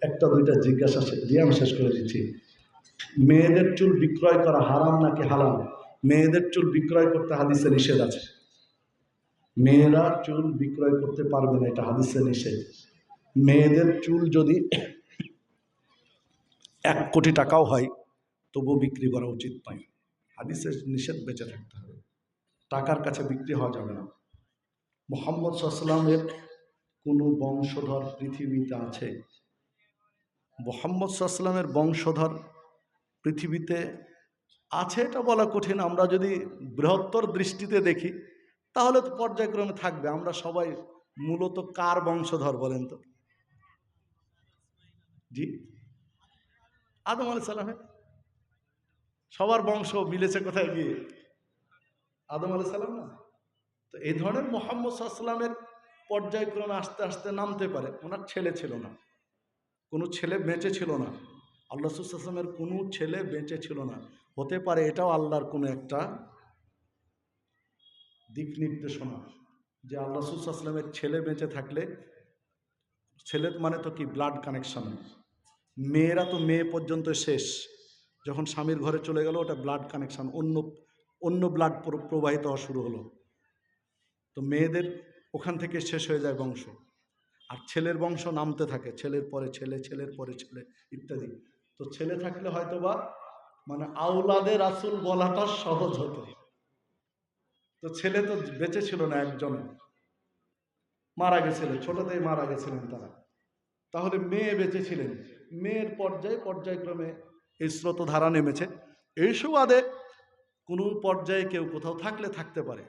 একটা, দুইটা জিজ্ঞাসা দিয়ে আমি শেষ করে দিচ্ছি। মেয়েদের চুল বিক্রয় করা হারাম নাকি হালাল? মেয়েদের চুল বিক্রয় করতে হাদিসে নিষেধ আছে। মেয়েরা চুল বিক্রয় করতে পারবে না, এটা হাদিসে নিষেধ। মেয়েদের চুল যদি এক কোটি টাকাও হয়, তবুও বিক্রি করা উচিত নয়। হাদিসের নিষেধ বেঁচে থাকতে হবে। টাকার কাছে বিক্রি হওয়া যাবে না। মোহাম্মদ সাল্লামের কোনো বংশধর পৃথিবীতে আছে মোহাম্মদ সাল্লামের বংশধর পৃথিবীতে আছে এটা বলা কঠিন। আমরা যদি বৃহত্তর দৃষ্টিতে দেখি, তাহলে তো পর্যায়ক্রমে থাকবে। আমরা সবাই মূলত কার বংশধর বলেন তো? জি। আদম আলি সবার বংশ মিলেছে কোথায় গিয়ে? আদম আলি না? তো এই ধরনের মোহাম্মদ সাল্লামের পর্যায়ক্রমে আস্তে আস্তে নামতে পারে। ওনার ছেলে ছিল না। কোনো ছেলে বেঁচে ছিল না। আল্লাহ সুসালামের কোনো ছেলে বেঁচে ছিল না। হতে পারে এটাও আল্লাহর কোনো একটা দিক নির্দেশনা যে আল্লাহ সুসালামের ছেলে বেঁচে থাকলে ছেলে মানে তো কি? ব্লাড কানেকশান মেয়েরা তো মেয়ে পর্যন্ত শেষ। যখন স্বামীর ঘরে চলে গেল, ওটা ব্লাড কানেকশন অন্য অন্য ব্লাড প্রবাহিত হওয়া শুরু হলো। তো মেয়েদের ওখান থেকে শেষ হয়ে যায় বংশ। আর ছেলের বংশ নামতে থাকে, ছেলের পরে ছেলে, ছেলের পরে ছেলে ইত্যাদি। তো ছেলে থাকলে হয়তো বা মানে আউলাদে রাসুল বলাটা সহজ হতো। তো ছেলে তো বেঁচে ছিল না একজন মারা গেছিল, ছোটতেই মারা গেছিলেন তারা। তাহলে মেয়ে বেঁচে ছিলেন। মেয়ের পর্যায়ে পর্যায়ক্রমে এই স্রোতধারা নেমেছে। এই সুবাদে কোনো পর্যায়ে কেউ কোথাও থাকলে থাকতে পারে।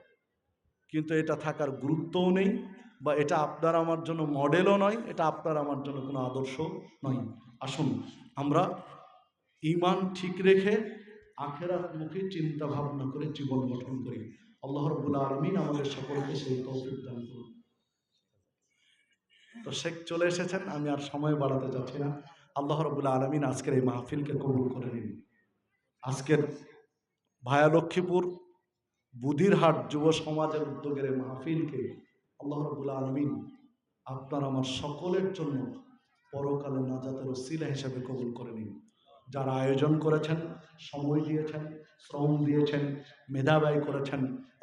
কিন্তু এটা থাকার গুরুত্বও নেই বা এটা আপনার আমার জন্য মডেলও নয়, এটা আপনার আমার জন্য কোনো আদর্শ নয়। আসুন, আমরা ইমান ঠিক রেখে আখেরাত মুখে চিন্তা ভাবনা করে জীবন গঠন করি। আল্লাহ রবুল আলমিন আমাদের সকলকে সেই তৌফিক দান করুন। তো শেখ চলে এসেছেন, আমি আর সময় বাড়াতে চাচ্ছি না। আল্লাহ রবুল্লা আলমিন আজকের এই মাহফিলকে কবুল করে নিন। আজকের ভায়া লক্ষ্মীপুর বুধিরহাট যুব সমাজের উদ্যোগের এই মাহফিলকে আল্লাহ রবুল্লা আলমিন আপনার আমার সকলের জন্য পরকালে নাজাতের ওসিলা হিসাবে কবুল করে নিন। যারা আয়োজন করেছেন, সময় দিয়েছেন, শ্রম দিয়েছেন মেধা করেছেন